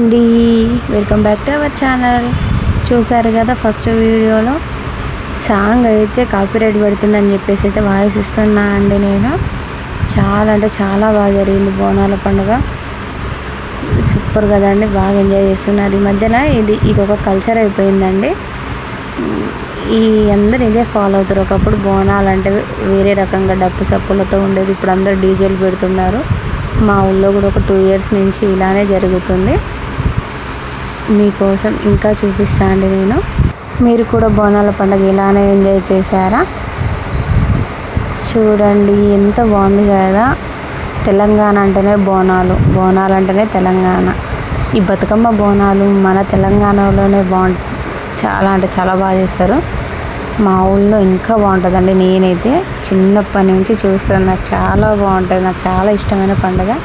అండి. Welcome back to our channel చూసారు కదా ఫస్ట్ వీడియోలో? సాంగ్ అయితే కాపీరైట్ పెడుతుందని చెప్పేసి అయితే వాయిస్ ఇస్తున్నా అండి నేను. చాలా అంటే చాలా బాగా జరిగింది బోనాల పండుగ. సూపర్ కదండి బాగా ఎంజాయ్ చేస్తున్నారు. ఈ మధ్యన ఇది ఇది ఒక కల్చర్ అయిపోయిందండి. ఈ అందరు ఇదే ఫాలో అవుతారు. ఒకప్పుడు బోనాలు అంటే వేరే రకంగా డప్పు సప్పులతో ఉండేది. ఇప్పుడు అందరు డీజేలు పెడుతున్నారు. మా ఊళ్ళో కూడా ఒక టూ ఇయర్స్ నుంచి ఇలానే జరుగుతుంది. మీకోసం ఇంకా చూపిస్తా అండి నేను. మీరు కూడా బోనాల పండుగ ఇలానే ఎంజాయ్ చేశారా? చూడండి ఎంత బాగుంది కదా. తెలంగాణ అంటేనే బోనాలు. బోనాలు అంటేనే తెలంగాణ. ఈ బతుకమ్మ బోనాలు మన తెలంగాణలోనే బాగుంటుంది చాలా అంటే చాలా బాగా చేస్తారు. మా ఊళ్ళో ఇంకా బాగుంటుందండి నేనైతే. చిన్నప్పటి నుంచి చూస్తాను నాకు చాలా బాగుంటుంది నాకు చాలా ఇష్టమైన పండుగ.